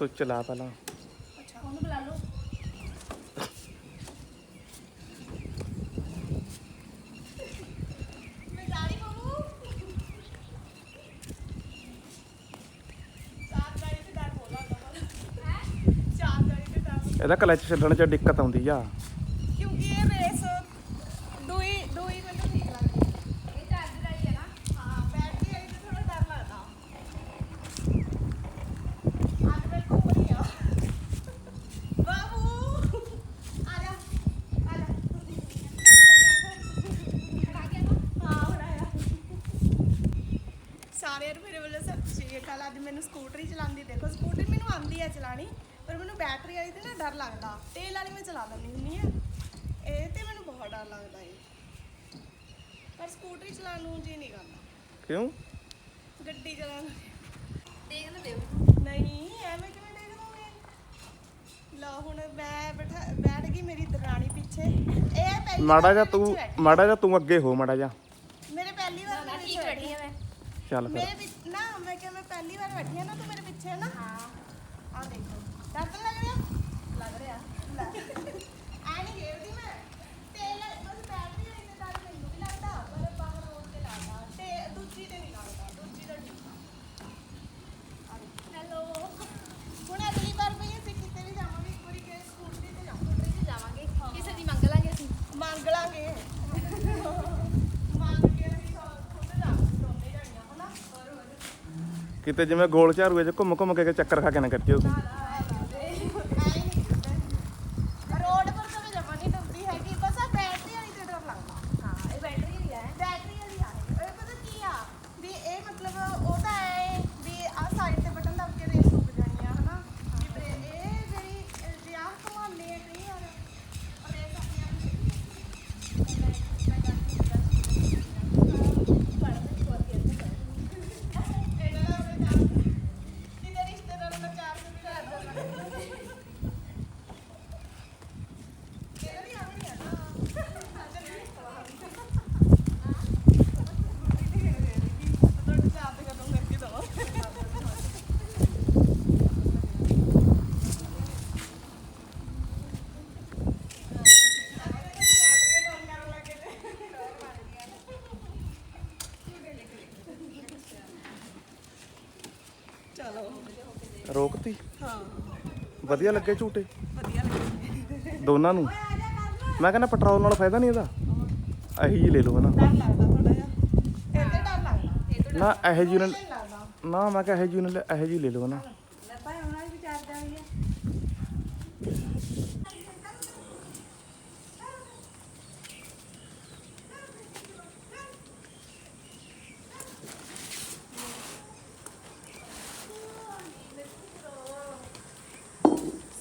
ਸੁੱਚ ਲਾ ਪਹਿਲਾਂ। ਅੱਛਾ ਉਹਨੂੰ ਬੁਲਾ ਲਓ। ਇਹਦਾ ਕਲਚ ਛੱਡਣ 'ਚ ਦਿੱਕਤ ਆਉਂਦੀ ਆ ਕਿਉਂਕਿ ਇਹ ਰੇਸ ਦੂਈ ਦੂਈ ਮੈਨੂੰ ਠੀਕ ਲੱਗਦੀ ਇਹ ਚਾਰਜਰ ਵਾਲੀ ਹੈ ਨਾ ਹਾਂ ਬੈਟਰੀ ਵਾਲੀ ਤੇ ਥੋੜਾ ਡਰ ਲੱਗਦਾ ਅੱਜ ਮੈਂ ਘੁੰਮ ਰਹੀ ਆ ਬਾਬੂ ਆ ਜਾ ਆ ਜਾ ਖੜਾ ਗਿਆ ਨਾ ਹਾਂ ਹੁਣ ਆਇਆ ਸਾਰਿਆਂ ਨੂੰ ਮੇਰੇ ਵੱਲੋਂ ਅਕਾਲ ਅੱਜ ਮੈਨੂੰ ਸਕੂਟਰੀ ਚਲਾਉਂਦੀ ਦੇਖੋ ਸਕੂਟਰੀ ਮੈਨੂੰ ਆਉਂਦੀ ਹੈ ਚਲਾਣੀ ਪਰ ਮੈਨੂੰ ਬੈਟਰੀ ਵਾਲੀ ਤੇ ਨਾ ਡਰ ਲੱਗਦਾ। ਤੇਲ ਵਾਲੀ ਮੈਂ ਚਲਾ ਲੈਂਦੀ ਹੁੰਦੀ ਆ। ਇਹ ਤੇ ਮੈਨੂੰ ਬਹੁਤ ਡਰ ਲੱਗਦਾ ਏ। ਪਰ ਸਕੂਟਰੀ ਚਲਾਉਣ ਨੂੰ ਜੀ ਨਹੀਂ ਕਰਦਾ। ਕਿਉਂ? ਗੱਡੀ ਚਲਾਉਣ ਦੇਖ ਨਾ ਦਿਓ। ਨਹੀਂ ਐਵੇਂ ਕਿਵੇਂ ਦੇਖ ਲਓਗੇ ਲਾ ਹੁਣ ਮੈਂ ਬੈਠਾ ਬੈਠ ਗਈ ਮੇਰੀ ਦਰਾਣੀ ਪਿੱਛੇ। ਇਹ ਪਹਿਲੀ ਮਾੜਾ ਜਾ ਤੂੰ। ਮਾੜਾ ਜਾ ਤੂੰ ਅੱਗੇ ਹੋ ਮਾੜਾ ਜਾ ਮੇਰੇ ਪਹਿਲੀ ਵਾਰ ਠੀਕ ਬੈਠੀ। ਆ ਮੈਂ। ਚੱਲ ਮੇਰੇ ਫਿਰ ਵਿੱਚ ਨਾ ਮੈਂ ਕਿਹਾ ਮੈਂ ਪਹਿਲੀ ਵਾਰ ਬੈਠੀ ਆ ਨਾ ਤੂੰ ਮੇਰੇ ਪਿੱਛੇ ਨਾ। ਹਾਂ। ਆ ਦੇਖੋ। ਡਰ ਤਾਂ ਲੱਗ ਰਿਹਾ? ਲੱਗ ਰਿਹਾ। ਆ ਨਹੀਂ ਗੇਰਦੀ ਮੈਂ। ਤੇਲ ਬਸ ਬੈਟਰੀ ਵਾਲੀ ਤੇ ਡਰ ਮੈਨੂੰ ਵੀ ਲੱਗਦਾ ਪਰ ਬਾਹਰ ਰੋਡ ਤੇ ਲੱਗਦਾ ਤੇ ਦੂਜੀ ਤੇ ਨਹੀਂ ਲੱਗਦਾ ਦੂਜੀ ਦਾ ਠੀਕ ਆ ਹੈਲੋ ਹੁਣ ਅਗਲੀ ਵਾਰ ਵੀ ਅਸੀਂ ਕਿਤੇ ਵੀ ਜਾਵਾਂਗੇ ਇੱਕ ਵਾਰੀ ਕਿ ਸਕੂਟਰੀ ਤੇ ਜਾਵਾਂਗੇ ਸਕੂਟਰੀ ਤੇ ਜਾਵਾਂਗੇ ਕਿਸੇ ਦੀ ਮੰਗ ਲਾਂਗੇ ਅਸੀਂ ਮੰਗ ਲਾਂਗੇ ਮੰਗ ਕੇ ਅਸੀਂ ਖੁਦ ਜਾਵਾਂਗੇ ਦੋਨੇ ਜਾਣੀਆਂ ਹਨਾ ਹੋਰ ਹੋਰ ਕਿਤੇ ਜਿਵੇਂ ਗੋਲ ਝਾਰੂਏ 'ਚ ਘੁੰਮ ਘੁੰਮ ਕੇ ਚੱਕਰ ਖਾ ਕੇ ਨਾ ਕੱਟਿਓ ਤੂੰ ਰੋਡ ਪਰ ਤਾਂ ਮੈਂ ਜਮਾ ਨਹੀਂ ਡਰਦੀ ਹੈਗੀ ਬਸ ਆ ਬੈਟਰੀ ਵਾਲੀ ਤੇ ਡਰ ਲੱਗਦਾ ਹਾਂ ਇਹ ਬੈਟਰੀ ਹੀ ਹੈ ਬੈਟਰੀ ਵਾਲੀ ਆ ਇਹ ਪਤਾ ਕੀ ਆ ਵੀ ਇਹ ਮਤਲਬ ਉਹ ਤਾਂ ਹੈ ਵੀ ਆ ਸਾਈਡ ਤੇ ਬਟਨ ਦਬ ਕੇ ਰੇਸ ਰੁਕ ਜਾਣੀ ਆ ਹਨਾ ਵੀ ਬਰੇ- ਇਹ ਜਿਹੜੀ ਅਹ, ਜੇ ਆਹ ਘੁਮਾਉਂਦੇ ਆ ਕਈ ਵਾਰ ਰੇਸ ਆਪਣੇ ਆਪ ਹੀ ਇਹਨਾਂ ਦਾ ਆਪਣੇ ਚਾਰ ਕਿਤੇ ਰਿਸ਼ਤੇਦਾਰਾਂ ਦਾ ਚਾਰ ਤੇ ਵੀ ਡਰ ਲੱਗਦਾ ਇਹਦਾ ਵੀ ਆਉਣੀ ਆ ਨਾ ਚੱਲੀ ਤੁਹਾਡੇ ਚਾਰ ਤੇ ਕਦੋਂ ਕਰਕੇ ਦਵਾ ਚਲੋ ਰੋਕਤੀ ਹਾਂ ਵਧੀਆ ਲੱਗੇ ਝੂਟੇ? ਵਧੀਆ ਲੱਗਿਆ ਦੋਨਾਂ ਨੂੰ? ਮੈਂ ਕਹਿੰਦਾ ਪੈਟਰੋਲ ਨਾਲ ਫਾਇਦਾ ਨਹੀਂ ਇਹਦਾ। ਇਹੀ ਜੀ ਲੈ ਲਓ ਹਨਾ। ਡਰ ਲੱਗਦਾ ਥੋੜਾ ਜਿਹਾ। ਇਹ ਤੇ ਡਰ ਲੱਗਦਾ। ਨਾ ਇਹੋ ਜੀ ਨਾ ਮੈਂ ਕਿਹਾ ਇਹੋ ਜੀ ਨੇ ਇਹੋ ਜੀ ਲੈ ਲਓ ਹਨਾ। ਲੱਭਾ ਉਹਨਾਂ ਵੀ ਵਿਚਾਰਦਾ ਹੋਈ ਹੈ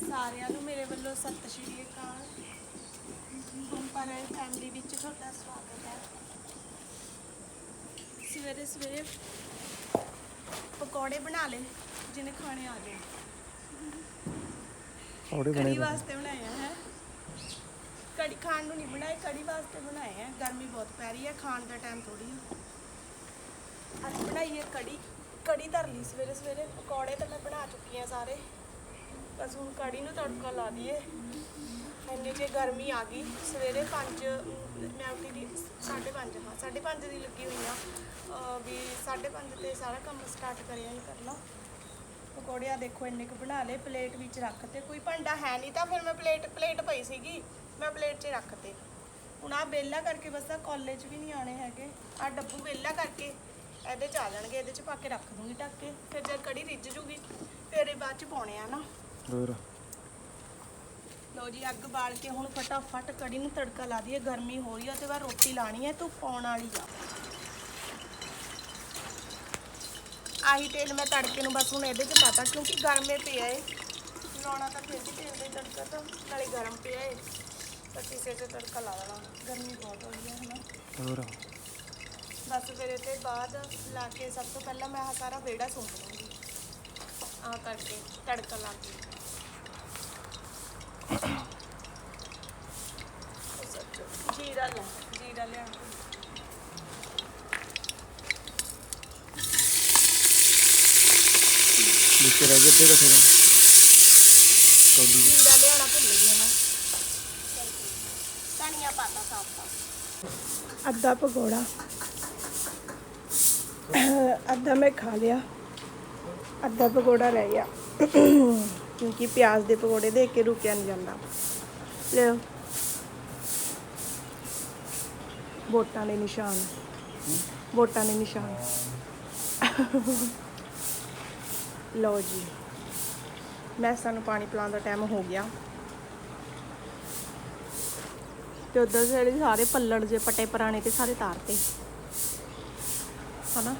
ਸਾਰਿਆਂ ਵੱਲੋਂ ਸਤਿ ਸ਼੍ਰੀ ਅਕਾਲ। ਬੰਪਰ ਫੈਮਿਲੀ ਵਿੱਚ ਤੁਹਾਡਾ ਸਵਾਗਤ ਹੈ। ਸਵੇਰੇ ਸਵੇਰੇ ਪਕੌੜੇ ਬਣਾ ਲਏ ਜਿਹਨੇ ਖਾਣੇ ਆ ਗਏ। ਔੜੇ ਬਣੇ ਕੜੀ ਹੋਏ। ਵਾਸਤੇ ਬਣਾਏ ਆ ਹੈ? ਕੜੀ ਖਾਣ ਨੂੰ ਨਹੀਂ ਬਣਾਏ ਕੜੀ ਵਾਸਤੇ ਬਣਾਏ ਆ। ਗਰਮੀ ਬਹੁਤ ਪੈ ਰਹੀ ਹੈ ਖਾਣ ਦਾ ਟਾਈਮ ਥੋੜੀ ਆ। ਅੱਜ ਬਣਾਈਏ ਕੜੀ। ਕੜੀ ਧਰ ਲਈ ਸਵੇਰੇ ਸਵੇਰੇ। ਪਕੌੜੇ ਤਾਂ ਮੈਂ ਬਣਾ ਚੁੱਕੀ ਆ ਸਾਰੇ। ਬਸ ਹੁਣ ਕੜੀ ਨੂੰ ਤੜਕਾ ਲਾ ਦਈਏ। ਇੰਨੀ ਜੇ ਗਰਮੀ ਆ ਗਈ। ਸਵੇਰੇ 5 ਮੈਂ ਉੱਠੀ ਦੀ 5:30 ਹਾਂ 5:30 ਦੀ ਲੱਗੀ ਹੋਈ ਆ। ਅਹ, ਵੀ 5:30 ਤੇ ਸਾਰਾ ਕੰਮ ਸਟਾਰਟ ਕਰਿਆ ਹੀ ਕਰਨਾ। ਪਕੌੜਿਆ ਦੇਖੋ ਇੰਨੇ ਕੁ ਬਣਾ ਲਏ ਪਲੇਟ ਵਿੱਚ ਰੱਖ ਤੇ। ਕੋਈ ਭਾਂਡਾ ਹੈ ਨਹੀਂ ਤਾਂ ਫਿਰ ਮੈਂ ਪਲੇਟ ਪਲੇਟ ਪਈ ਸੀਗੀ, ਮੈਂ ਪਲੇਟ 'ਚ ਰੱਖ ਤੇ। ਹੁਣ ਆ ਬੇਲਾ ਕਰਕੇ ਬਸ ਆ ਕਾਲਜ ਵੀ ਨਹੀਂ ਆਣੇ ਹੈਗੇ। ਆ ਡੱਬੂ ਬੇਲਾ ਕਰਕੇ ਇਹਦੇ 'ਚ ਆ ਜਾਣਗੇ, ਇਹਦੇ 'ਚ ਪਾ ਕੇ ਰੱਖ ਦੂੰਗੀ ਢੱਕ ਕੇ। ਫਿਰ ਜਦ ਕੜੀ ਰਿੱਝ ਜੂਗੀ, ਫਿਰ ਇਹ ਬਾਅਦ 'ਚ ਪਾਉਣੇ ਆ ਨਾ। ਹੋਰ ਲਓ ਜੀ ਅੱਗ ਬਾਲ ਕੇ ਹੁਣ ਫਟਾਫਟ ਕੜੀ ਨੂੰ ਤੜਕਾ ਲਾ ਦਈਏ ਗਰਮੀ ਹੋ ਰਹੀ ਆ ਤੇ ਬਾਅਦ ਰੋਟੀ ਲਾਣੀ ਹੈ ਧੁੱਪ ਆਉਣ ਵਾਲੀ ਆ। ਆਹੀ ਤੇਲ ਮੈਂ ਤੜਕੇ ਨੂੰ ਬਸ ਹੁਣ ਇਹਦੇ 'ਚ ਪਾਤਾ ਕਿਉਂਕਿ ਗਰਮੇ ਪਿਆ ਏ ਲਾਉਣਾ ਤਾਂ ਫਿਰ ਵੀ ਤੇਲ ਦਾ ਹੀ ਤੜਕਾ ਤਾਂ ਨਾਲੇ ਗਰਮ ਪਿਆ ਏ ਤਾਂ ਕਿਸੇ 'ਚ ਤੜਕਾ ਲਾ ਦੇਣਾ ਗਰਮੀ ਬਹੁਤ ਹੋ ਰਹੀ ਹੈ ਹਨਾ। ਹੋਰ। ਬਸ ਫਿਰ ਇਹਦੇ ਬਾਅਦ ਲਾ ਕੇ ਸਭ ਤੋਂ ਪਹਿਲਾਂ ਮੈਂ ਆਹ ਸਾਰਾ ਵਿਹੜਾ ਸੁੰਘ ਲੂੰਗੀ ਆਹ ਕਰਕੇ ਤੜਕਾ ਲਾ ਕੇ ਜੀਰਾ ਲੈ ਜੀਰਾ ਲਿਆ ਰਹਿ ਅੱਧੇ ਰੱਖੇ ਕੌਲੀ ਜੀਰਾ ਲਿਆਣਾ ਭੁੱਲ ਗਈ ਮੈਂ। ਧਨੀਆ ਪਾਤਾ ਸਾਫ਼ ਸਾਫ਼। ਅੱਧਾ ਪਕੌੜਾ। ਅੱਧਾ ਮੈਂ ਖਾ ਲਿਆ। ਅੱਧਾ ਪਕੌੜਾ ਰਹਿ ਗਿਆ। ਕਿਉਂਕਿ ਪਿਆਜ਼ ਦੇ ਪਕੌੜੇ ਦੇਖ ਕੇ ਰੁਕਿਆ ਨਹੀਂ ਜਾਂਦਾ। ਲਿਓ ਵੋਟਾਂ ਦੇ ਨਿਸ਼ਾਨ। ਵੋਟਾਂ ਦੇ ਨਿਸ਼ਾਨ। ਲਓ ਜੀ। ਮੈਂ ਸਾਨੂੰ ਪਾਣੀ ਪਿਲਾਉਣ ਦਾ ਟਾਈਮ ਹੋ ਗਿਆ। ਤੇ ਉਧਰ ਜਿਹੜੇ ਸਾਰੇ ਪੱਲੜ ਜੇ, ਪਟੇ ਪੁਰਾਣੇ ਤੇ ਸਾਰੇ ਤਾਰਤੇ। ਹਨਾ?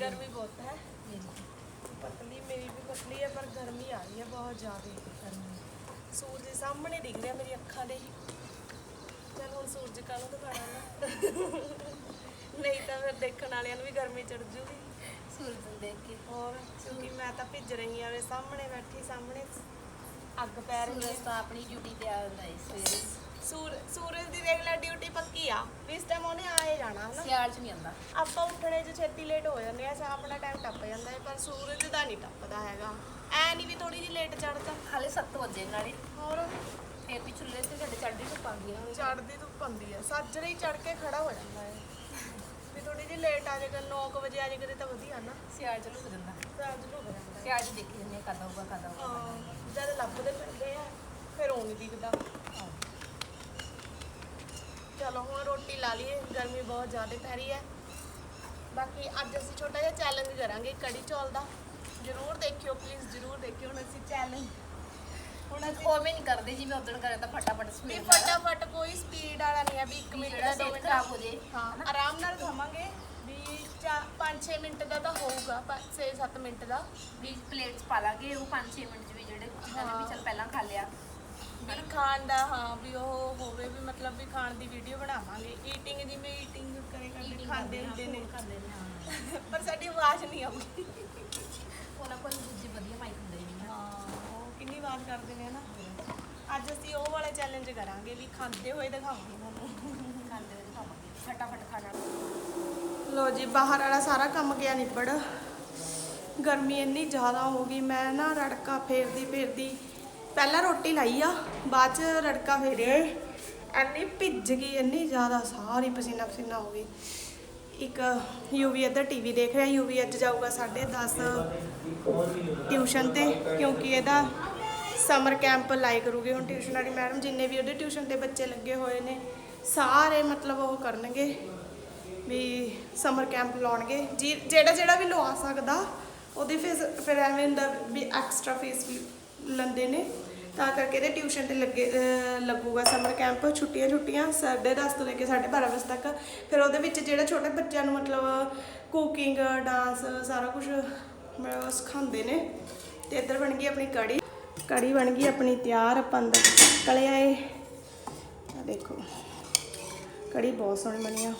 ਗਰਮੀ ਬਹੁਤ ਹੈ। ਪਤਲੀ ਮੇਰੀ ਵੀ ਪਤਲੀ ਹੈ, ਪਰ ਗਰਮੀ ਆ ਰਹੀ ਹੈ ਬਹੁਤ ਜ਼ਿਆਦਾ। ਸੂਰਜ ਦੇ ਸਾਹਮਣੇ ਦਿਖ ਰਿਹਾ, ਮੇਰੀ ਅੱਖਾਂ ਦੇ। ਚਲ ਹੁਣ ਸੂਰਜ ਕਾਹਨੂੰ ਦਿਖਾਣਾ ਨਾ ਨਹੀਂ ਤਾਂ ਫਿਰ ਦੇਖਣ ਵਾਲਿਆਂ ਨੂੰ ਵੀ ਗਰਮੀ ਚੜ ਜੂਗੀ। ਸੂਰਜ ਨੂੰ ਦੇਖ ਕੇ। ਹੋਰ ਕਿਉਂਕਿ ਮੈਂ ਤਾਂ ਭਿੱਜ ਰਹੀ ਆ ਵੇ ਸਾਹਮਣੇ ਬੈਠੀ ਸਾਹਮਣੇ। ਅੱਗ ਪੈ ਰਹੀ ਸੂਰਜ ਹੈ ਤਾਂ ਆਪਣੀ ਡਿਊਟੀ ਤੇ ਆ ਹੁੰਦਾ ਹੈ ਸਵੇਰੇ। ਸੂਰ ਸੂਰਜ ਦੀ ਰੈਗੂਲਰ ਡਿਊਟੀ ਪੱਕੀ ਆ। ਵੀ ਇਸ ਟਾਈਮ ਉਹਨੇ ਆਏ ਜਾਣਾ ਹਨਾ? ਸਿਆਲ ਚ ਨਹੀਂ ਆਉਂਦਾ। ਆਪਾਂ ਉੱਠਣੇ 'ਚ ਛੇਤੀ ਲੇਟ ਹੋ ਜਾਂਦੇ ਆ ਸਾ ਆਪਣਾ ਟਾਈਮ ਟੱਪ ਜਾਂਦਾ ਹੈ ਪਰ ਸੂਰਜ ਦਾ ਨਹੀਂ ਟੱਪਦਾ ਹੈਗਾ। ਐ ਨਹੀਂ ਵੀ ਥੋੜੀ ਜਿਹੀ ਲੇਟ ਚੜਦਾ ਹਾਲੇ 7 ਵਜੇ ਨਾਲੇ। ਹੋਰ? ਫੇਰ ਵੀ ਚੁੱਲ੍ਹੇ ਤੇ ਸਾਡੇ ਚੜ੍ਹਦੀ ਧੁੱਪ ਆਉਂਦੀ ਹੈ ਚੜਦੀ ਧੁੱਪ ਹੁੰਦੀ ਆ। ਸਾਜਰੇ ਹੀ ਚੜ ਕੇ ਖੜਾ ਹੋ ਜਾਂਦਾ ਹੈ ਵੀ ਥੋੜੀ ਜਿਹੀ ਲੇਟ ਆ ਜਾਏਗਾ 9 ਵਜੇ ਆ ਜਾਏਗਾ ਤਾਂ ਵਧੀਆ ਨਾ। ਸਿਆਲ ਚ ਲੁਕ ਜਾਂਦਾ। ਸਾਜ ਨੂੰ ਹੋ ਜਾਂਦਾ। ਹੈ। ਸਿਆਲ ਚ ਦੇਖੀ ਜਾਂਦੇ ਕਦ ਆਊਗਾ ਕਦ ਆਊਗਾ ਹਾਂ ਜਦ ਲੱਭਦੇ ਫਿਰਦੇ ਆ ਫਿਰ ਉਹ ਨਹੀਂ ਦਿਖਦਾ। ਚਲੋ ਹੁਣ ਰੋਟੀ ਲਾ ਲਈਏ ਗਰਮੀ ਬਹੁਤ ਜ਼ਿਆਦਾ ਪੈ ਰਹੀ ਹੈ। ਬਾਕੀ ਅੱਜ ਅਸੀਂ ਛੋਟਾ ਜਿਹਾ ਚੈਲੰਜ ਕਰਾਂਗੇ ਕੜੀ ਚੌਲ ਦਾ। ਜਰੂਰ ਦੇਖਿਓ ਪਲੀਜ਼ ਜਰੂਰ ਦੇਖਿਓ ਹੁਣ ਅਸੀਂ ਚੈਲੰਜ ਹੁਣ ਅਸੀਂ ਉਵੇਂ ਨਹੀਂ ਕਰਦੇ ਜਿਵੇਂ ਉਦੋਂ ਕਰਿਆ ਤਾਂ ਫਟਾਫਟ ਵੀ ਸਪੀਡ ਫਟਾਫਟ ਕੋਈ ਸਪੀਡ ਵਾਲਾ ਨਹੀਂ ਹੈ ਵੀ 1 ਮਿੰਟ ਦਾ 2 ਮਿੰਟ ਖਰਾਬ ਹੋ ਜੇ। ਹਾਂ ਆਰਾਮ ਨਾਲ ਖਾਵਾਂਗੇ। ਵੀ 5-6 ਮਿੰਟ ਦਾ ਤਾਂ ਹੋਊਗਾ 6-7 ਮਿੰਟ ਦਾ। ਵੀ ਪਲੇਟ ਚ ਪਾ ਲਾਂਗੇ ਉਹ 5-6 ਮਿੰਟ ਵੀ ਜਿਹੜੇ ਜਿਨ੍ਹਾਂ ਨੇ ਵੀ ਚੱਲ ਪਹਿਲਾਂ ਖਾ ਲਿਆ। ਵੀ ਖਾਣ ਦਾ ਹਾਂ ਵੀ ਉਹ ਹੋਵੇ ਵੀ ਮਤਲਬ ਵੀ ਖਾਣ ਦੀ ਵੀਡੀਓ ਬਣਾਵਾਂਗੇ। ਈਟਿੰਗ ਜਿਵੇਂ ਈਟਿੰਗ ਕਰੇ ਕਰਦੇ ਖਾਂਦੇ ਹੁੰਦੇ ਨੇ। ਖਾਂਦੇ ਨੇ ਪਰ ਸਾਡੀ ਆਵਾਜ਼ ਨਹੀਂ ਆਉਂਦੀ। ਉਹਨਾਂ ਕੋਲ ਦੂਜੇ ਵਧੀਆ ਮਾਈਕ ਹੁੰਦੇ ਨਾ। ਹਾਂ। ਕਿੰਨੀ ਆਵਾਜ਼ ਕਰਦੇ ਨੇ ਨਾ? ਅੱਜ ਅਸੀਂ ਉਹ ਵਾਲਾ ਚੈਲੰਜ ਕਰਾਂਗੇ ਵੀ ਖਾਂਦੇ ਹੋਏ ਦਿਖਾਵਾਂਗੇ ਤੁਹਾਨੂੰ ਖਾਂਦੇ ਹੋਏ ਦਿਖਾਵਾਂਗੇ ਫਟਾਫਟ ਖਾਣਾ ਲੋ ਜੀ ਬਾਹਰ ਵਾਲਾ ਸਾਰਾ ਕੰਮ ਗਿਆ ਨਿਬੜ। ਗਰਮੀ ਇੰਨੀ ਜ਼ਿਆਦਾ ਹੋ ਗਈ ਮੈਂ ਨਾ ਰੜਕਾ ਫੇਰਦੀ ਫੇਰਦੀ ਪਹਿਲਾਂ ਰੋਟੀ ਲਾਈ ਆ ਬਾਅਦ ਚ ਰੜਕਾ ਫੇਰਿਆ। ਇੰਨੀ ਭਿੱਜ ਗਈ ਇੰਨੀ ਜ਼ਿਆਦਾ ਸਾਰੀ ਪਸੀਨਾ ਪਸੀਨਾ ਹੋ ਗਈ। ਇੱਕ ਯੂਵੀ ਇੱਧਰ ਟੀਵੀ ਦੇਖ ਰਿਹਾ ਯੂਵੀ ਅੱਜ ਜਾਊਗਾ 10:30 ਟਿਊਸ਼ਨ ਤੇ ਕਿਉਂਕਿ ਇਹਦਾ ਸਮਰ ਕੈਂਪ ਲਾਈ ਕਰੂਗੀ। ਹੁਣ ਟਿਊਸ਼ਨ ਵਾਲੀ ਮੈਡਮ ਜਿੰਨੇ ਵੀ ਉਹਦੇ ਟਿਊਸ਼ਨ ਦੇ ਬੱਚੇ ਲੱਗੇ ਹੋਏ ਨੇ, ਸਾਰੇ ਮਤਲਬ ਉਹ ਕਰਨਗੇ ਵੀ ਸਮਰ ਕੈਂਪ ਲਾਉਣਗੇ। ਜੀ, ਜਿਹੜਾ ਜਿਹੜਾ ਵੀ ਲਵਾ ਸਕਦਾ, ਉਹਦੀ ਫੀਸ ਫਿਰ ਐਵੇਂ ਹੁੰਦਾ ਵੀ ਐਕਸਟਰਾ ਫੀਸ ਵੀ ਲੈਂਦੇ ਨੇ। ਤਾਂ ਕਰਕੇ ਇਹਦੇ ਟਿਊਸ਼ਨ ਤੇ ਲੱਗੇ, ਅਹ, ਲੱਗੂਗਾ ਸਮਰ ਕੈਂਪ ਛੁੱਟੀਆਂ ਛੁੱਟੀਆਂ 10:30 ਤੋਂ ਲੈ ਕੇ 12:30 ਵਜੇ ਤੱਕ। ਫਿਰ ਉਹਦੇ ਵਿੱਚ ਜਿਹੜਾ ਛੋਟੇ ਬੱਚਿਆਂ ਨੂੰ ਮਤਲਬ ਕੁਕਿੰਗ ਡਾਂਸ ਸਾਰਾ ਕੁਝ ਸਿਖਾਉਂਦੇ ਨੇ। ਤੇ ਇੱਧਰ ਬਣ ਗਈ ਆਪਣੀ ਕੜੀ। ਕੜੀ ਬਣ ਗਈ ਆਪਣੀ ਤਿਆਰ, ਆਪਾਂ ਅੰਦਰ ਕਲਿਆ ਏ ਆ ਦੇਖੋ ਕੜੀ ਬਹੁਤ ਸੋਹਣੀ ਬਣੀ ਆ।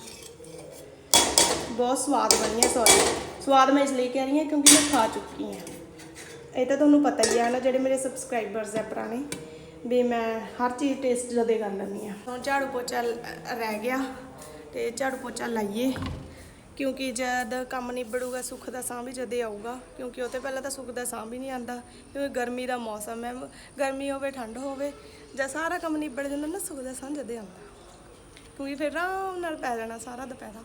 ਬਹੁਤ ਸਵਾਦ ਬਣੀ ਆ ਸੌਰੀ ਸਵਾਦ ਮੈਂ ਇਸ ਲਈ ਕਹਿ ਰਹੀ ਹਾਂ ਕਿਉਂਕਿ ਮੈਂ ਖਾ ਚੁੱਕੀ ਹਾਂ। ਇਹ ਤਾਂ ਤੁਹਾਨੂੰ ਪਤਾ ਹੀ ਹੈ ਨਾ ਜਿਹੜੇ ਮੇਰੇ ਸਬਸਕ੍ਰਾਈਬਰਸ ਹੈ ਪੁਰਾਣੇ, ਵੀ ਮੈਂ ਹਰ ਚੀਜ਼ ਟੇਸਟ ਜਦੇ ਕਰ ਲੈਂਦੀ ਹਾਂ। ਹੁਣ ਝਾੜੂ ਪੋਚਾ ਰਹਿ ਗਿਆ ਤੇ ਝਾੜੂ ਪੋਚਾ ਲਾਈਏ। ਕਿਉਂਕਿ ਜਦ ਕੰਮ ਨਿਬੜੂਗਾ, ਸੁੱਖ ਦਾ ਸਾਹ ਵੀ ਜਦੇ ਆਊਗਾ, ਕਿਉਂਕਿ ਉਹ ਤੋਂ ਪਹਿਲਾਂ ਤਾਂ ਸੁੱਖ ਦਾ ਸਾਹ ਵੀ ਨਹੀਂ ਆਂਦਾ, ਕਿਉਂਕਿ ਗਰਮੀ ਦਾ ਮੌਸਮ ਹੈ, ਗਰਮੀ ਹੋਵੇ, ਠੰਡ ਹੋਵੇ, ਜਾਂ ਸਾਰਾ ਕੰਮ ਨਿਬੜ ਜਾਂਦਾ ਨਾ, ਸੁੱਖ ਦਾ ਸਾਹ ਜਦੇ ਆਉਂਦਾ। ਕਿਉਂਕਿ ਫਿਰ ਆਰਾਮ ਨਾਲ ਪੈ ਜਾਣਾ ਸਾਰਾ ਦੁਪਹਿਰਾ।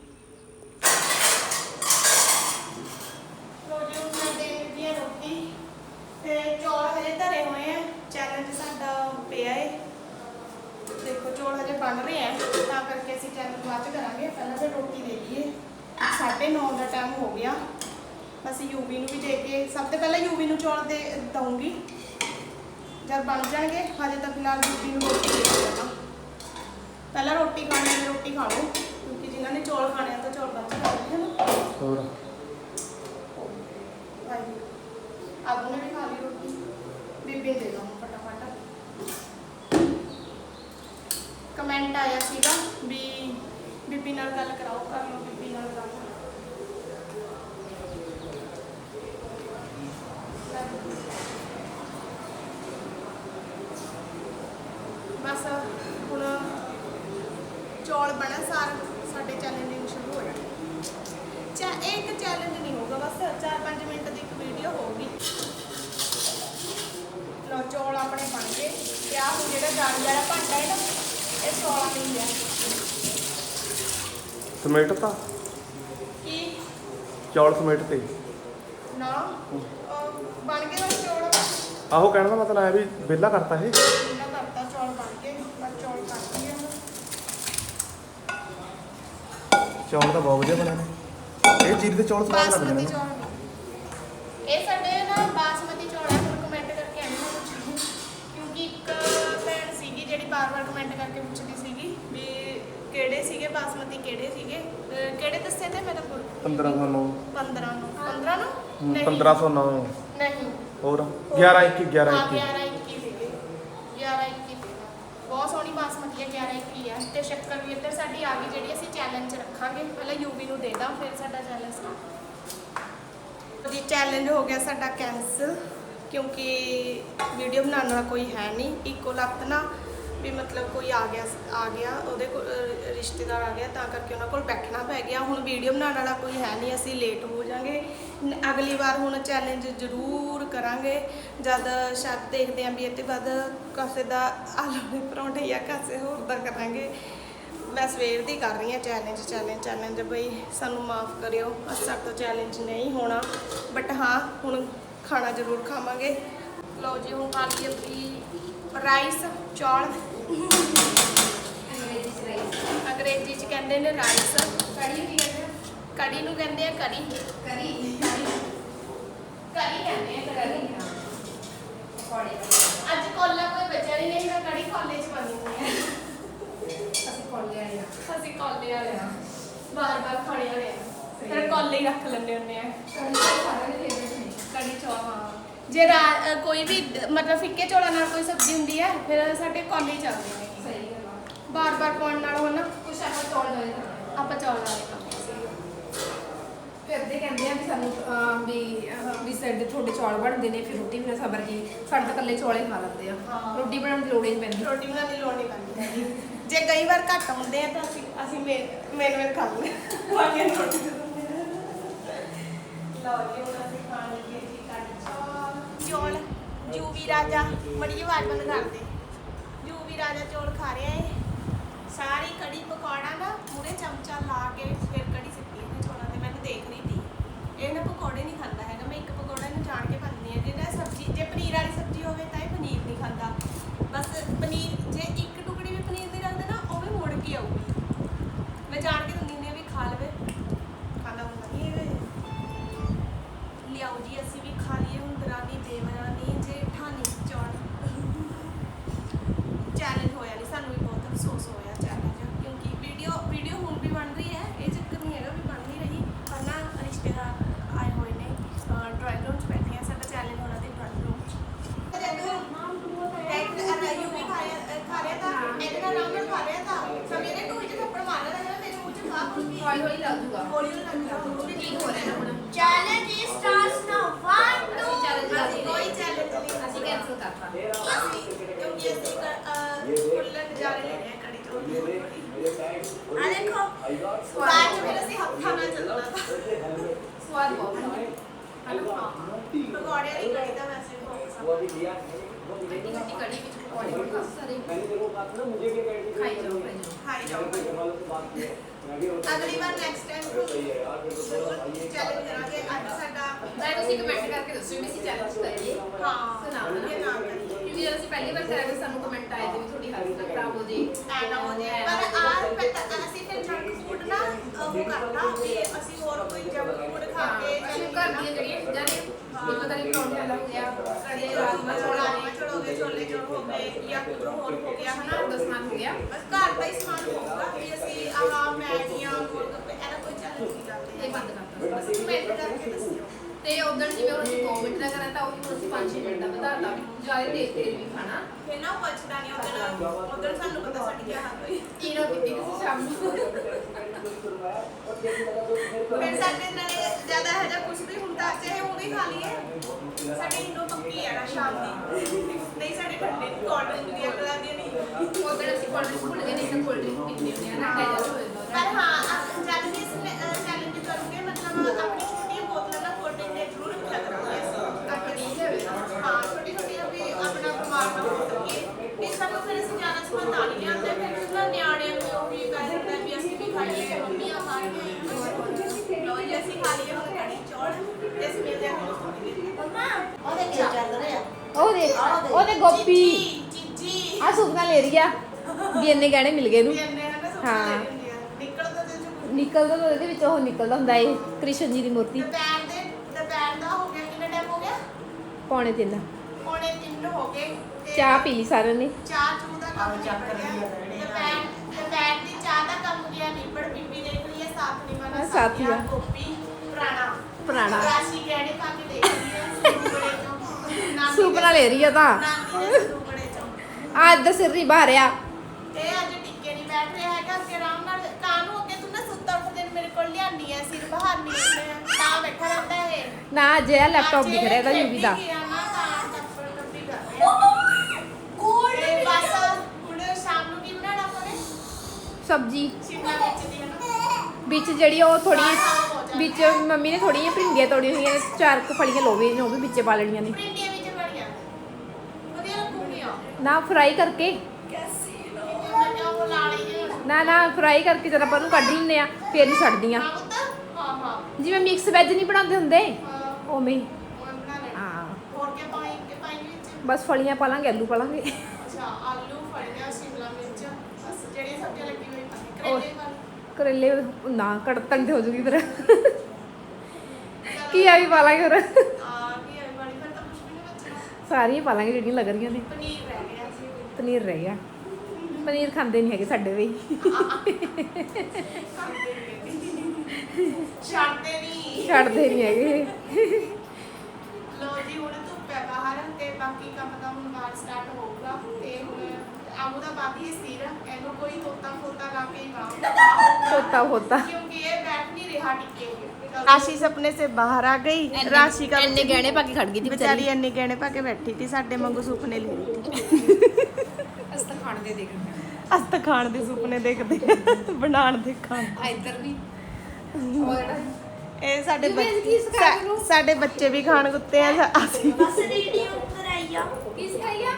ਰੋਟੀ ਤੇ ਚੌਲ ਹਜੇ ਧਰੇ ਹੋਏ ਆ ਚੈਲੰਜ ਸਾਡਾ ਪਿਆ ਏ ਦੇਖੋ ਚੌਲ ਹਜੇ ਬਣ ਰਹੇ ਆ ਤਾਂ ਕਰਕੇ ਅਸੀਂ ਚੈਲੰਜ ਬਾਅਦ ਚ ਕਰਾਂਗੇ ਪਹਿਲਾਂ ਫਿਰ ਰੋਟੀ ਦੇ ਲਈਏ 9:30 ਦਾ ਟਾਈਮ ਹੋ ਗਿਆ। ਬਸ ਯੂਵੀ ਨੂੰ ਵੀ ਦੇ ਕੇ ਸਭ ਤੋਂ ਪਹਿਲਾਂ ਯੂਵੀ ਨੂੰ ਚੌਲ ਦੇ ਦਊਂਗੀ। ਜਦ ਬਣ ਜਾਣਗੇ ਹਜੇ ਤਾਂ ਫਿਲਹਾਲ ਯੂਵੀ ਨੂੰ ਰੋਟੀ ਦੇ ਦੇਣਾ। ਪਹਿਲਾਂ ਰੋਟੀ ਖਾਣੀ ਹੈ ਰੋਟੀ ਖਾ ਲਓ। ਕਿਉਂਕਿ ਜਿਨ੍ਹਾਂ ਨੇ ਚੌਲ ਖਾਣੇ ਆ ਤਾਂ ਚੌਲ ਬਾਅਦ ਚ ਖਾਣਗੇ ਨਾ? ਹੋਰ? ਆਗੂ ਨੇ ਵੀ ਖਾ ਲਈ ਰੋਟੀ। ਬੀਬੀ ਨੂੰ ਦੇ ਦੋ ਫਟਾਫਟ। ਕਮੈਂਟ ਆਇਆ ਸੀਗਾ ਵੀ ਬੀਬੀ ਨਾਲ ਗੱਲ ਕਰਾਓ ਕਰ ਲਓ ਬੀਬੀ ਨਾਲ ਗੱਲ। ਬਸ ਹੁਣ ਚੌਲ ਬਣਾ ਸਾਰ ਸਾਡੇ ਚੈਲੰਜਿੰਗ ਸ਼ੁਰੂ ਹੋ ਜਾਣਾ। ਚਾ ਇੱਕ ਚੈਲੰਜ ਨਹੀਂ ਹੋਊਗਾ ਬਸ 4-5 ਮਿੰਟ ਦੀ ਇੱਕ ਵੀਡੀਓ ਹੋਊਗੀ। ਲੋ ਚੌਲ ਆਪਣੇ ਬਣ ਗਏ। ਤੇ ਆਹ ਜਿਹੜਾ ਗਾੜੀ ਵਾਲਾ ਭਾਂਡਾ ਹੈ ਨਾ ਇਹ ਚੌਲਾਂ ਲਈ ਲਿਆ ਸਮੇਟ ਤਾਂ? ਚੌਲ ਸਮੇਟ ਤੇ। ਨਾ ਬਣ ਗਏ ਚੌਲ। ਆਹੋ ਕਹਿਣ ਦਾ ਮਤਲਬ ਹੈ ਵੀ ਵਿਹਲਾ ਕਰਤਾ ਇਹ। ਚੌਲ ਤਾਂ ਬਹੁਤ ਵਧੀਆ ਬਣੇ ਨੇ ਇਹ ਜੀਰੇ ਦੇ ਚੌਲ ਸਵਾਦ ਲੱਗਦੇ ਨੇ। ਚੌਲ। ਇਹ ਸਾਡੇ ਨਾ ਬਾਸਮਤੀ ਚੌਲ ਹੈ ਹੁਣ ਕਮੈਂਟ ਕਰਕੇ ਆਣੀ ਨਾ ਪੁੱਛੋ ਕਿਉਂਕਿ ਇੱਕ ਭੈਣ ਸੀਗੀ ਜਿਹੜੀ ਬਾਰ-ਬਾਰ ਕਮੈਂਟ ਕਰਕੇ ਪੁੱਛਦੀ ਸੀਗੀ ਵੀ ਕਿਹੜੇ ਸੀਗੇ ਬਾਸਮਤੀ ਕਿਹੜੇ ਸੀਗੇ? ਅਹ ਕਿਹੜੇ ਦੱਸੇ ਤੇ ਮੇਰੇ ਕੋਲ 1509 15 ਨੂੰ। 15 ਨੂੰ। ਹਮ, ਨਹੀਂ। 1509 ਨਹੀਂ। ਹੋਰ? 11 21 11 ਹਾਂ 21 11 21 ਸੀਗੇ 11 21 ਸੀਗਾ। ਬਹੁਤ ਸੋਹਣੀ ਬਾਸਮਤੀ ਹੈ 11 21 ਹੈ ਤੇ ਸ਼ੱਕਰ ਵੀ ਇੱਧਰ ਸਾਡੀ ਆ ਗਈ, ਜਿਹੜੀ ਅਸੀਂ ਚੈਲੰਜ ਰੱਖਾਂਗੇ। ਪਹਿਲਾਂ ਯੂਵੀ ਨੂੰ ਦੇ ਦਾਂ, ਫਿਰ ਸਾਡਾ ਚੈਲੰਜ ਸਟਾਰਟ ਜੀ ਚੈਲੰਜ ਹੋ ਗਿਆ ਸਾਡਾ ਕੈਂਸਲ ਕਿਉਂਕਿ ਵੀਡੀਓ ਬਣਾਉਣ ਵਾਲਾ ਕੋਈ ਹੈ ਨਹੀਂ। ਇੱਕੋ ਲੱਤ ਨਾ ਵੀ ਮਤਲਬ ਕੋਈ ਆ ਗਿਆ ਆ ਗਿਆ ਉਹਦੇ ਕੋਲ ਅਹ, ਰਿਸ਼ਤੇਦਾਰ ਆ ਗਿਆ ਤਾਂ ਕਰਕੇ ਉਹਨਾਂ ਕੋਲ ਬੈਠਣਾ ਪੈ ਗਿਆ। ਹੁਣ ਵੀਡੀਓ ਬਣਾਉਣ ਵਾਲਾ ਕੋਈ ਹੈ ਨਹੀਂ ਅਸੀਂ ਲੇਟ ਹੋ ਜਾਾਂਗੇ ਅਗਲੀ ਵਾਰ ਹੁਣ ਚੈਲੰਜ ਜ਼ਰੂਰ ਕਰਾਂਗੇ। ਜਦ ਸ਼ਾਇਦ ਦੇਖਦੇ ਆਂ ਵੀ ਇਹ ਤੇ ਵੱਧ ਕਾਸੇ ਦਾ ਆਲੂ ਦੇ ਪਰੌਂਠੇ ਜਾਂ ਕਾਸੇ ਹੋਰ ਦਾ ਕਰਾਂਗੇ। ਮੈਂ ਸਵੇਰ ਦੀ ਕਰ ਰਹੀ ਹਾਂ ਚੈਲੰਜ ਚੈਲੰਜ ਚੈਲੰਜ ਬਈ ਸਾਨੂੰ ਮਾਫ ਕਰਿਓ ਅੱਜ ਸਾਡੇ ਤੋਂ ਚੈਲੰਜ ਨਹੀਂ ਹੋਣਾ। ਬਟ ਹਾਂ ਹੁਣ ਖਾਣਾ ਜ਼ਰੂਰ ਖਾਵਾਂਗੇ। ਲਓ ਜੀ ਹੁਣ ਖਾ ਲਈਏ ਵੀ ਰਾਈਸ ਚੌਲ। ਅੰਗਰੇਜ਼ੀ ਚ ਰਾਈਸ ਅੰਗਰੇਜ਼ੀ ਚ ਕਹਿੰਦੇ ਨੇ ਰਾਈਸ। ਕੜੀ ਵੀ ਕਹਿੰਦੇ ਆ? ਕੜੀ ਨੂੰ ਕਹਿੰਦੇ ਆ ਕਰੀ ਕਰੀ ਕਰੀ ਕਹਿੰਦੇ ਆ ਕਰੀ ਕਰੀ ਹਾਂ। ਪਕੌੜੇ। ਅੱਜ ਕੋਲਾ ਕੋਈ ਬਚਿਆ ਨਹੀਂ ਨਹੀਂ ਮੈਂ ਕੜੀ ਕੋਲੇ ਚ ਬਣੀ ਹੋਈ ਹੈ ਅਸੀਂ ਕੋਲੇ ਆਏ ਆ। ਅਸੀਂ ਕੋਲੇ ਵਾਲੇ ਆ। ਬਾਰ ਬਾਰ ਖਾਣੇ ਵਾਲੇ ਆ। ਫਿਰ ਕੋਲੇ ਹੀ ਰੱਖ ਲੈਂਦੇ ਹੁੰਦੇ ਆ। ਕੜੀ ਤਾਂ ਸਾਰਿਆਂ ਦੇ ਫੇਵਰਟ ਨੇ। ਕੜੀ ਚੌਲ ਹਾਂ। ਜੇ ਰਾ- ਅ, ਕੋਈ ਵੀ ਦ- ਮਤਲਬ ਫਿੱਕੇ ਚੌਲਾਂ ਨਾਲ ਕੋਈ ਸਬਜ਼ੀ ਹੁੰਦੀ ਹੈ ਫਿਰ ਸਾਡੇ ਕੋਲੇ ਚੱਲਦੇ ਨੇ ਸਹੀ ਗੱਲ ਆ ਬਾਰ ਬਾਰ ਪਾਉਣ ਨਾਲ ਹੁਣ ਕੁਛ ਆਪਾਂ ਚੌਲ ਖਾਣੇ ਆਪਾਂ ਚੌਲ ਵਾਲੇ ਖਾਂਦੇ ਫਿਰ ਅੱਧੇ ਕਹਿੰਦੇ ਆ ਵੀ ਸਾਨੂੰ ਅਹ, ਵੀ ਅਹ, ਵੀ ਸਾਡੇ ਤੁਹਾਡੇ ਚੌਲ ਬਣਦੇ ਨੇ ਫਿਰ ਰੋਟੀ ਬਿਨਾ ਸਬਰ ਜੀ ਸਾਡੇ ਤਾਂ ਇਕੱਲੇ ਚੌਲ ਹੀ ਖਾ ਲੈਂਦੇ ਆ ਹਾਂ। ਰੋਟੀ ਬਣਾਉਣ ਦੀ ਲੋੜ ਹੀ ਨਹੀਂ ਪੈਂਦੀ ਰੋਟੀ ਬਣਾਉਣ ਦੀ ਲੋੜ ਨਹੀਂ ਪੈਂਦੀ ਹੈਗੀ। ਜੇ ਕਈ ਵਾਰ ਘੱਟ ਹੁੰਦੇ ਆ ਤਾਂ ਅਸੀਂ ਅਸੀਂ ਮੇਨ ਮੇਨ ਖਾ ਲੈਂਦੇ ਹਾਂ। ਬਾਕੀਆਂ ਨੂੰ ਰੋਟੀ ਦੇ ਦਿੰਦੇ ਹਾਂ। ਲਓ ਜੀ ਹੁਣ ਅਸੀਂ ਖਾਣ ਲੱਗੇ ਜੀ ਕੜੀ ਚੌਲ ਚੌਲ ਰਾਜਾ ਮੜੀ ਆਵਾਜ਼ ਬੰਦ ਕਰ ਦੇ ਜੂਵੀ ਰਾਜਾ ਚੌਲ ਖਾ ਰਿਹਾ ਏ। ਸਾਰੀ ਕੜੀ ਪਕੌੜਾ ਦਾ ਮੂਰੇ ਚਮਚਾ ਲਾ ਕੇ ਫਿਰ ਕੜੀ ਸਿੱਟੀ ਇਹਨੇ ਚੌਲਾਂ ਤੇ ਮੈਨੂੰ ਦੇਖ ਰਹੀ ਸੀ ਇਹ ਨਾ ਪਕੌੜੇ ਨਹੀਂ ਖਾਂਦਾ ਹੈਗਾ ਮੈਂ ਇੱਕ ਪਕੌੜਾ ਇਹਨੂੰ ਜਾਣ ਕੇ ਪਾਉਂਦੀ ਹਾਂ ਜਿਹੜਾ ਸਬਜ਼ੀ ਜੇ ਪਨੀਰ ਵਾਲੀ ਸਬਜ਼ੀ ਹੋਵੇ ਤਾਂ ਇਹ ਪਨੀਰ ਨਹੀਂ ਖਾਂਦਾ ਬਸ ਪਨੀਰ ਜੇ ਇੱਕ ਟੁਕੜੀ ਵੀ ਪਨੀਰ ਦੀ ਰੱਖਦੇ ਨਾ ਉਹ ਵੀ ਮੁੜ ਕੇ ਆਊਗੀ ਮੈਂ ਜਾਣ ਕੇ ਦਿੰਦੀ ਹੁੰਦੀ ਹਾਂ ਵੀ ਖਾ ਲਵੇ ਖਾਂਦਾ ਹੁੰਦਾ ਨਹੀਂ ਇਹ ਲਿਆਓ ਜੀ ਅਸੀਂ ਵੀ ਖਾ ਲਈਏ ਹੁਣ ਦਰਾਨੀ ਦੇਵਰਾਨੀ ਜੇਠਾਨੀ ਚੌਲ ਚੈਲੰਜ ਹੋਇਆ ਨਹੀਂ ਸਾਨੂੰ ਵੀ ਬਹੁਤ ਅਫਸੋਸ ਹੋਇਆ ਚੈਲੰਜ ਕਿਉਂਕਿ ਵੀਡੀਓ ਵੀਡੀਓ ਹੁਣ ਵੀ ਬਣ ਰਹੀ ਹੈ ਇਹ ਚੱਕਰ ਨਹੀਂ ਹੈਗਾ ਵੀ ਬਣ ਨਹੀਂ ਰਹੀ ਪਰ ਨਾ ਰਿਸ਼ਤੇਦਾਰ ਆਏ ਹੋਏ ਨੇ ਡਰਾਇੰਗ ਰੂਮ 'ਚ ਬੈਠੇ ਆ ਸਾਡਾ ਚੈਲੰਜ ਹੋਣਾ ਤੇ ਡਰਾਇੰਗ ਰੂਮ 'ਚ ਇੱਕ ਅਰਾਯੂ ਵੀ ਖਾਇਆ ਖਾ ਰਿਹਾ ਤਾਂ ਇੱਕ ਦਾ ਨਾਮ ਨਾਲ ਖਾ ਰਿਹਾ ਤਾਂ ਸਮੇਰੇ ਟੂਈ 'ਚ ਥੱਪੜ ਮਾਰ ਰਿਹਾ ਤਾਂ ਮੇਰੇ ਮੂੰਹ 'ਚ ਖਾ ਕੁਝ ਵੀ ਹੌਲੀ ਹੌਲੀ ਲੱਗ ਜੂਗਾ ਹੌਲੀ ਹੌਲੀ ਲੱਗ ਰਿਹਾ ਹੁਣ ਵੀ ਠੀਕ ਹੋ ਰਿਹਾ ਹੁਣ ਚੈਲੰਜ ਸਟਾਰਟਸ ਨਾਓ 1 ਅਸੀਂ challenge ਕਰ ਰਹੇ ਕੋਈ ਚੈਲੰਜ ਨਹੀਂ ਅਸੀਂ ਕੈਨਸਲ ਕਰਤਾ ਅਸੀਂ ਕਿਉਂਕਿ ਅਸੀਂ ਫੁੱਲ ਨਜ਼ਾਰੇ ਲੈ ਰਹੇ ਹਾਂ ਕੜੀ ਚੌਲ ਆ ਦੇਖੋ ਬਾਅਦ ਚ ਫਿਰ ਅਸੀਂ ਹੱਥਾਂ ਨਾਲ ਚੱਲਣਾ ਤਾਂ ਸਵਾਦ ਬਹੁਤ ਹੈ ਪਕੌੜੇ ਵਾਲੀ ਕੜੀ ਤਾਂ ਵੈਸੇ ਬਹੁਤ ਪਸੰਦ ਹੈ। ਵੱਡੀ ਵੱਡੀ ਕੜੀ ਵਿੱਚ ਪਕੌੜੇ ਬਹੁਤ ਸਾਰੇ ਖਾਈ ਜਾਓ ਖਾਈ ਜਾਓ ਖਾਈ ਜਾਓ ਅਗਲੀ ਵਾਰ ਨੈਕਸਟ ਟਾਈਮ ਚੈਲੰਜ ਕਰਾਂਗੇ ਅੱਜ ਸਾਡਾ ਤਾਂ ਤੁਸੀਂ ਕਮੈਂਟ ਕਰਕੇ ਦੱਸੋ ਵੀ ਅਸੀਂ ਚੈਲੰਜ ਕਰੀਏ ਹਾਂ ਸੁਣਾਓ ਇਹ ਨਾਮ ਕਰੀਏ ਕਿਉਂਕਿ ਜਦੋਂ ਅਸੀਂ ਪਹਿਲੀ ਵਾਰ ਕਰਾਂਗੇ ਸਾਨੂੰ ਕਮੈਂਟ ਆਏ ਤੇ ਵੀ ਤੁਹਾਡੀ ਹਾਲਤ ਨਾ ਖਰਾਬ ਹੋ ਜੇ ਐ ਨਾ ਹੋ ਜਾਏ ਪਰ ਆ ਪਤਾ ਅਸੀਂ ਫਿਰ ਜੰਕ ਫੂਡ ਨਾ ਉਹ ਕਰਨਾ ਵੀ ਅਸੀਂ ਹੋਰ ਕੋਈ ਜੰਕ ਫੂਡ ਖਾ ਕੇ ਅਸੀਂ ਘਰ ਦੀਆਂ ਜਿਹੜੀਆਂ ਚੀਜ਼ਾਂ ਨੇ ਇਹ ਪਤਾ ਨਹੀਂ ਪਰੌਂਠੇ ਹੋ ਗਿਆ ਕੜੇ ਰਾਜਮਾ ਚੌਲ ਚੌਲ ਹੋ ਗਏ ਛੋਲੇ ਚੌਲ ਹੋ ਗਏ ਜਾਂ ਕੁਝ ਹੋਰ ਹੋ ਗਿਆ ਹਨਾ? ਦਾ ਸਮਾਨ ਹੋ ਗਿਆ ਬਸ ਘਰ ਦਾ ਹੀ ਸਮਾਨ ਹੋਊਗਾ ਵੀ ਅਸੀਂ ਆਹ ਮੈਗੀਆਂ ਗੋਲਗੱਪੇ ਇਹਦਾ ਕੋਈ ਚੈਲੰਜ ਨਹੀਂ ਕਰਦੇ। ਇਹ ਬੰਦ ਕਰਤਾ ਬਸ ਕਮੈਂਟ ਕਰਕੇ ਦੱਸਿਓ ਤੇ ਉਦੋਂ ਜਿਵੇਂ ਹੁਣ ਅਸੀਂ 2 ਮਿੰਟ ਦਾ ਕਰਾਂ ਤਾਂ ਉਹ ਹੁਣ ਅਸੀਂ 5-6 ਮਿੰਟ ਦਾ ਵਧਾਤਾ ਜ਼ਿਆਦਾ ਦੇਰ ਤੇਰ ਵੀ ਖਾਣਾ। ਫਿਰ ਨਾ ਪਚਦਾ ਨਹੀਂ ਉਧਰ ਉਧਰ ਸਾਨੂੰ ਪਤਾ ਸਾਡੀ ਕੀ ਹਾਲ ਹੋਈ ਇਹਨੂੰ ਕਿਤੇ ਕਿਸੇ ਸ਼ਾਮ ਨੂੰ। ਫਿਰ ਸਾਡੇ ਨਾਲੇ ਜ਼ਿਆਦਾ ਹੈ ਜਾਂ ਕੁਝ ਵੀ ਹੁੰਦਾ ਚਾਹੇ ਉਹ ਵੀ ਖਾ ਲਈਏ। ਸਾਡੀ ਇੰਨੋ ਪੱਕੀ ਹੈ ਨਾ ਸ਼ਾਮ ਦੀ। ਨਹੀਂ ਸਾਡੇ ਠੰਡੇ ਕੋਲਡ ਡਰਿੰਕ ਦੀਆਂ ਕਲਾ ਦੀਆਂ ਨਹੀਂ। ਉਦੋਂ ਅਸੀਂ ਕੋਲਡ ਡਰਿੰਕ ਭੁੱਲ ਗਏ ਨਹੀਂ ਤਾਂ ਕੋਲਡ ਡਰਿੰਕ ਪੀਂਦੇ ਹੁੰਦੇ ਆ ਨਾ ਪਰ ਹਾਂ ਅਸ- ਜਦ ਵੀ ਚੈਲੰਜ ਕਰੂਗੇ ਮਤਲਬ ਆਪਣੀ ਛੋਟੀਆਂ ਬੋਤਲਾਂ ਨਾਲ ਕੋਲਡ ਡਰਿੰਕ ਦੇ ਜ਼ਰੂਰ ਰੱਖਿਆ ਕਰਾਂਗੇ ਅਸੀਂ। ਆਪਣੀ ਹਾਂ ਛੋਟੀ ਛੋਟੀਆਂ ਵੀ ਆਪਣਾ ਬਿਮਾਰ ਨਾ ਹੋ ਸਕੀਏ। ਅਸੀਂ ਖਾ ਲਈਏ ਹੁਣ ਕੜੀ ਚੌਲ ਤੇ ਅਸੀਂ ਉਹ ਗੋਪੀ। ਚੀਚੀ ਆ। ਸੁਪਨਾ ਲੈ ਮਿਲ ਗਏ ਹਾਂ। ਨਿਕਲਦਾ ਇਹਦੇ ਵਿੱਚ ਨਿਕਲਦਾ ਹੁੰਦਾ ਏ ਕ੍ਰਿਸ਼ਨ ਜੀ ਦੀ ਮੂਰਤੀ। ਪੌਣੇ 3 ਚਾਹ ਪੀ ਲਈ ਸਾਰਿਆਂ ਨੇ। ਚਾਹ ਚੂ ਦਾ ਕੰਮ ਚੱਕਰ ਲਿਆ। ਸਾਥ ਆ। ਗੋਪੀ ਪੁਰਾਣਾ। ਪੁਰਾਣਾ। ਰਾਸ਼ੀ ਗਹਿਣੇ ਪਾ ਕੇ ਦੇਖ ਰਹੀ ਹੈ ਸੁਪਨੇ ਤੋਂ ਲੈ ਰਹੀ ਆ ਤਾਂ। ਦੇ ਆ ਸਿਰ ਨਹੀਂ ਬਾਹਰ ਆ। ਇਹ ਅੱਜ ਟਿੱਕੇ ਨਹੀਂ ਬੈਠ ਰਿਹਾ ਹੈਗਾ ਕਿ ਆਰਾਮ ਨਾਲ। ਕਾਨੂੰ ਅੱਗੇ ਤੂੰ ਨਾ ਸੁੱਤਾ ਉੱਠਦੇ ਨੂੰ ਮੇਰੇ ਕੋਲ ਲਿਆਨੀ ਹੈ ਸਿਰ ਬਹਾਨੀ ਹੈ ਤਾਂ ਬੈਠਾ ਰਹਿੰਦਾ ਹੈ ਨਾ ਜੇ ਆ ਲੈਪਟਾਪ ਦਿਖ ਰਿਹਾ ਇਹਦਾ ਯੂਵੀ ਦਾ। ਤੇ ਸਬਜੀ। ਸ਼ਿਮਲਾ ਮਿਰਚ ਵਿੱਚ ਜਿਹੜੀ ਉਹ ਥੋੜੀ ਵਿੱਚ ਮੰਮੀ ਨੇ ਥੋੜੀਆਂ ਭਿੰਡੀਆਂ ਤੋੜੀਆਂ ਹੋਈਆਂ ਨੇ ਚਾਰ ਕੁ ਫਲੀਆਂ ਲੋਵੇ ਨੇ ਉਹ ਵੀ ਵਿੱਚੇ ਪਾ ਲੈਣੀਆਂ ਨੇ। ਪ੍ਰਿੰਟੀਆਂ ਵਿੱਚ ਬਣੀਆਂ ਵਧੀਆ ਲੱਗੂਗੀਆਂ? ਨਾ ਫਰਾਈ ਕਰਕੇ। ਮੈਂ ਕਿਹਾ ਉਹ ਲਾ ਲਈਏ ਨਾ ਨਾ ਫਰਾਈ ਕਰਕੇ ਜਦ ਆਪਾਂ ਉਹਨੂੰ ਕੱਢ ਲੈਂਦੇ ਆ ਫੇਰ ਨਹੀਂ ਛੱਡਦੀਆਂ। ਹਾਂ ਪੁੱਤ? ਹਾਂ ਹਾਂ। ਜਿਵੇਂ ਮਿਕਸ ਵੈਜ ਨਹੀਂ ਬਣਾਉਂਦੇ ਹੁੰਦੇ ਹਾਂ। ਉਵੇਂ। ਹੀ। ਉਹ ਬਣਾ ਲੈਣਾ ਹਾਂ। ਹੋਰ ਕੀ ਪਾਈ ਕੇ ਪਾਈ ਵਿੱਚ? ਬਸ ਫਲੀਆਂ ਪਾ ਲਾਂਗੇ ਆਲੂ ਪਾ ਲਾਂਗੇ। ਅੱਛਾ ਆਲੂ ਫੜਿਆ ਸ਼ਿਮਲਾ ਮਿਰਚ ਬਸ ਜਿਹੜੀਆਂ ਸਬਜ਼ੀਆਂ ਲੱਗੀ ਹੋਈ ਪਾਣੀ ਕਰੇਲੇ ਵਾਲੀ ਕਰੇਲੇ ਨਾ ਕੜਤਣ ਤੇ ਹੋ ਜੂਗੀ ਫਿਰ। ਕੀ ਆ ਵੀ ਪਾ ਲਾਂਗੇ ਫਿਰ? ਸਾਰੀਆਂ ਪਾ ਲਾਂਗੇ ਜਿਹੜੀਆਂ ਲੱਗ ਰਹੀਆਂ ਨੇ। ਪਨੀਰ ਰਹਿ ਗਿਆ। ਸੀ ਪਨੀਰ ਰਹਿ ਗਿਆ ਪਨੀਰ ਖਾਂਦੇ ਨਹੀਂ ਹੈਗੇ ਸਾਡੇ ਵੀ। ਛੱਡਦੇ ਨਹੀਂ ਛੱਡਦੇ ਨਹੀਂ ਹੈਗੇ। ਲੋ ਜੀ, ਹੁਣ ਧੁੱਪ ਹੈ ਬਾਹਰ ਤੇ ਬਾਕੀ ਕੰਮ ਤਾਂ ਹੁਣ ਬਾਹਰ ਸਟਾਰਟ ਹੋਊਗਾ ਤੇ ਹੁਣ ਆਮੂ ਦਾ ਬਾਕੀ ਸਿਰ ਇਹਨੂੰ ਕੋਈ ਤੋਤਾ ਫੋਤਾ ਲਾ ਕੇ ਹੀ ਬਾਹਰ ਹੋਤਾ ਹੋਤਾ क्योंकि ये बैठ नहीं रहा टिके राशि सपने से बाहर आ गई राशि का ਇੰਨੇ ਗਹਿਣੇ ਪਾ ਕੇ ਖੜ ਗਈ बेचारी अन्नी गहने पा के बैठी थी साडे वांगू सुपने ले रही थी ਅਸੀਂ ਤਾਂ ਖਾਣ ਦੇ ਦੇਖ ਅਸ ਤਾਂ ਖਾਣ ਦੇ ਸੁਪਨੇ ਦੇਖਦੇ ਆ, ਬਣਾਉਣ ਦੇ ਖਾਣ ਆ ਇੱਧਰ ਵੀ ਉਹ ਜਿਹੜਾ ਇਹ ਸਾਡੇ ਜਿਵੇਂ ਬੱਚੇ ਕੀ ਸਿਖਾਇਆ ਤੈਨੂੰ? ਸਾਡੇ ਬੱਚੇ ਵੀ ਖਾਣ ਕੁੱਤੇ ਆ ਜਾਂ ਅਸੀਂ ਬਸ ਰੀਡਿੰਗ ਉੱਪਰ ਆਈ ਆ ਕੀ ਸਿਖਾਈਆ ਰੀਡਿੰਗ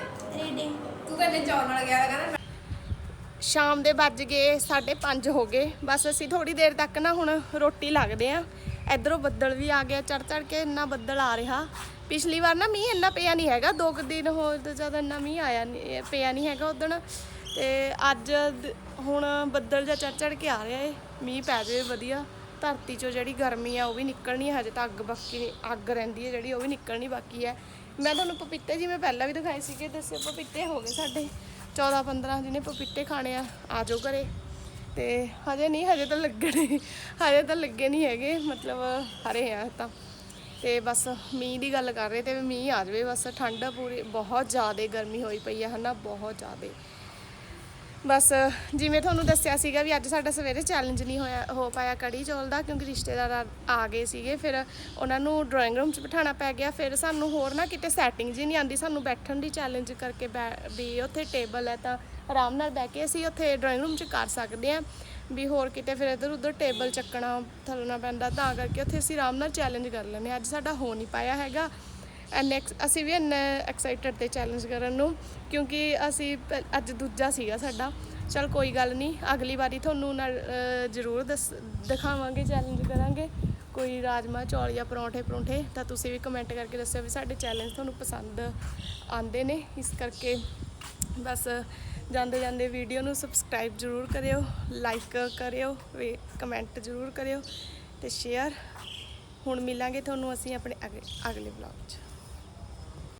ਤੂੰ ਤਾਂ ਨਾਲ ਗਿਆ, ਕਹਿੰਦਾ ਸ਼ਾਮ ਦੇ ਵੱਜ ਗਏ 5:30 ਹੋ ਗਏ। ਬਸ ਅਸੀਂ ਥੋੜੀ ਦੇਰ ਤੱਕ ਨਾ ਹੁਣ ਰੋਟੀ ਲੱਗਦੇ ਆ। ਇਧਰੋਂ ਬੱਦਲ ਵੀ ਆ ਗਿਆ ਚੜ ਚੜ ਕੇ ਇੰਨਾ ਬੱਦਲ ਆ ਰਿਹਾ। ਪਿਛਲੀ ਵਾਰ ਨਾ ਮੀਂਹ ਇੰਨਾ ਪਿਆ ਨਹੀਂ ਹੈਗਾ, ਦੋ ਕੁ ਦਿਨ ਹੋਰ ਤੋਂ ਜ਼ਿਆਦਾ ਇੰਨਾ ਮੀਂਹ ਆਇਆ ਨਹੀਂ ਪਿਆ ਨਹੀਂ ਹੈਗਾ ਉਦਣ। ਤੇ ਅੱਜ ਹੁਣ ਬੱਦਲ ਜਿਹਾ ਚੜ ਚੜ ਕੇ ਆ ਰਿਹਾ ਏ, ਮੀਂਹ ਪੈ ਜਾਵੇ ਵਧੀਆ। ਧਰਤੀ 'ਚੋਂ ਜਿਹੜੀ ਗਰਮੀ ਆ, ਉਹ ਵੀ ਨਿਕਲਣੀ ਹੈ ਹਜੇ ਤਾਂ ਅੱਗ ਬਾਕੀ, ਅੱਗ ਰਹਿੰਦੀ ਹੈ ਜਿਹੜੀ, ਉਹ ਵੀ ਨਿਕਲਣੀ ਬਾਕੀ ਹੈ ਮੈਂ ਤੁਹਾਨੂੰ ਪਪੀਤੇ ਜਿਵੇਂ ਪਹਿਲਾਂ ਵੀ ਦਿਖਾਏ ਸੀਗੇ, ਦੱਸਿਓ ਪਪੀਤੇ ਹੋ ਗਏ ਸਾਡੇ। 14 15 ਜਿਹਨੇ ਪਪੀਤੇ ਖਾਣੇ ਆ ਆ ਜਾਓ ਘਰੇ। ਤੇ ਹਜੇ ਨਹੀਂ, ਹਜੇ ਤਾਂ ਲੱਗਣੇ, ਹਜੇ ਤਾਂ ਲੱਗੇ ਨਹੀਂ ਹੈਗੇ, ਮਤਲਬ ਹਰੇ ਆ ਤਾਂ। ਤੇ ਬਸ ਮੀਂਹ ਦੀ ਗੱਲ ਕਰ ਰਹੇ ਤੇ ਮੀਂਹ ਆ ਜਾਵੇ, ਬਸ ਠੰਡ ਪੂਰੀ, ਬਹੁਤ ਜ਼ਿਆਦਾ ਗਰਮੀ ਹੋਈ ਪਈ ਆ ਹਨਾ, ਬਹੁਤ ਜ਼ਿਆਦਾ। ਬਸ, ਜਿਵੇਂ ਤੁਹਾਨੂੰ ਦੱਸਿਆ ਸੀਗਾ ਵੀ ਅੱਜ ਸਾਡਾ ਸਵੇਰੇ ਚੈਲੰਜ ਨਹੀਂ ਹੋਇਆ, ਹੋ ਪਾਇਆ ਕੜੀ ਚੌਲ ਦਾ, ਕਿਉਂਕਿ ਰਿਸ਼ਤੇਦਾਰ ਆ- ਆ ਗਏ ਸੀਗੇ। ਫਿਰ ਉਹਨਾਂ ਨੂੰ ਡਰਾਇੰਗ ਰੂਮ 'ਚ ਬਿਠਾਉਣਾ ਪੈ ਗਿਆ। ਫਿਰ ਸਾਨੂੰ ਹੋਰ ਨਾ ਕਿਤੇ ਸੈਟਿੰਗ ਜੀ ਨਹੀਂ ਆਂਦੀ ਸਾਨੂੰ ਬੈਠਣ ਦੀ ਚੈਲੰਜ ਕਰਕੇ ਬੈ- ਵੀ ਉੱਥੇ ਟੇਬਲ ਹੈ ਤਾਂ ਆਰਾਮ ਨਾਲ ਬਹਿ ਕੇ ਅਸੀਂ ਉੱਥੇ ਡਰਾਇੰਗ ਰੂਮ 'ਚ ਕਰ ਸਕਦੇ ਹਾਂ। ਵੀ ਹੋਰ ਕਿਤੇ ਫਿਰ ਇੱਧਰ ਉੱਧਰ ਟੇਬਲ ਚੱਕਣਾ, ਥੱਲਣਾ ਪੈਂਦਾ, ਤਾਂ ਕਰਕੇ ਉੱਥੇ ਅਸੀਂ ਆਰਾਮ ਨਾਲ ਚੈਲੰਜ ਕਰ ਲੈਂਦੇ ਹਾਂ। ਅੱਜ ਸਾਡਾ ਹੋ ਨਹੀਂ ਪਾਇਆ ਹੈਗਾ। ਐਨੇ ਅਸੀਂ ਵੀ ਇੰਨੇ ਐਕਸਾਈਟਡ ਤੇ ਚੈਲੰਜ ਕਰਨ ਨੂੰ ਕਿਉਂਕਿ ਅਸੀਂ ਪ- ਅੱਜ ਦੂਜਾ ਸੀਗਾ ਸਾਡਾ। ਚਲ ਕੋਈ ਗੱਲ ਨਹੀਂ ਅਗਲੀ ਵਾਰੀ ਤੁਹਾਨੂੰ ਨਾਲ ਅ, ਜ਼ਰੂਰ ਦੱਸ ਦਿਖਾਵਾਂਗੇ ਚੈਲੰਜ ਕਰਾਂਗੇ। ਕੋਈ ਰਾਜਮਾ ਚੌਲ ਜਾਂ ਪਰੌਂਠੇ ਪਰੌਂਠੇ ਤਾਂ ਤੁਸੀਂ ਵੀ ਕਮੈਂਟ ਕਰਕੇ ਦੱਸਿਓ ਵੀ ਸਾਡੇ ਚੈਲੰਜ ਤੁਹਾਨੂੰ ਪਸੰਦ ਆਉਂਦੇ ਨੇ। ਇਸ ਕਰਕੇ ਬਸ ਜਾਂਦੇ ਜਾਂਦੇ ਵੀਡੀਓ ਨੂੰ ਸਬਸਕ੍ਰਾਈਬ ਜ਼ਰੂਰ ਕਰਿਓ ਲਾਈਕ ਕਰਿਓ ਵੀ ਕਮੈਂਟ ਜ਼ਰੂਰ ਕਰਿਓ ਤੇ ਸ਼ੇਅਰ ਹੁਣ ਮਿਲਾਂਗੇ ਤੁਹਾਨੂੰ ਅਸੀਂ ਆਪਣੇ ਅਗ ਅਗਲੇ ਵਲੌਗ 'ਚ।